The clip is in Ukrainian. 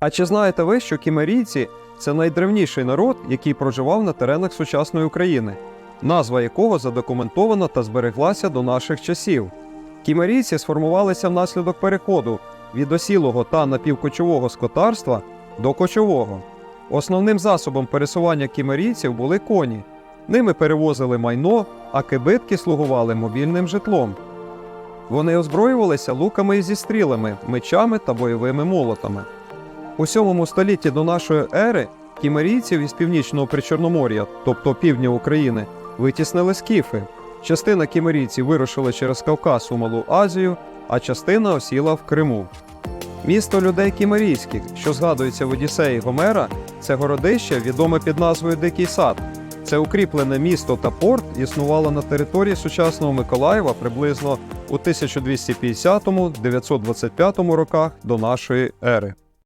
А чи знаєте ви, що кімерійці це найдревніший народ, який проживав на теренах сучасної України, назва якого задокументована та збереглася до наших часів? Кімерійці сформувалися внаслідок переходу від осілого та напівкочового скотарства до кочового. Основним засобом пересування кімерійців були коні. Ними перевозили майно, а кибитки слугували мобільним житлом. Вони озброювалися луками зі стрілами, мечами та бойовими молотами. У 7 столітті до нашої ери кімерійців із північного причорномор'я, тобто півдня України, витіснили скіфи. Частина кімерійців вирушила через Кавказ у Малу Азію, а частина осіла в Криму. Місто людей кімерійських, що згадується в Одіссеї Гомера, це городище, відоме під назвою Дикий Сад. Це укріплене місто та порт існувало на території сучасного Миколаєва приблизно у 1250-925 роках до нашої ери.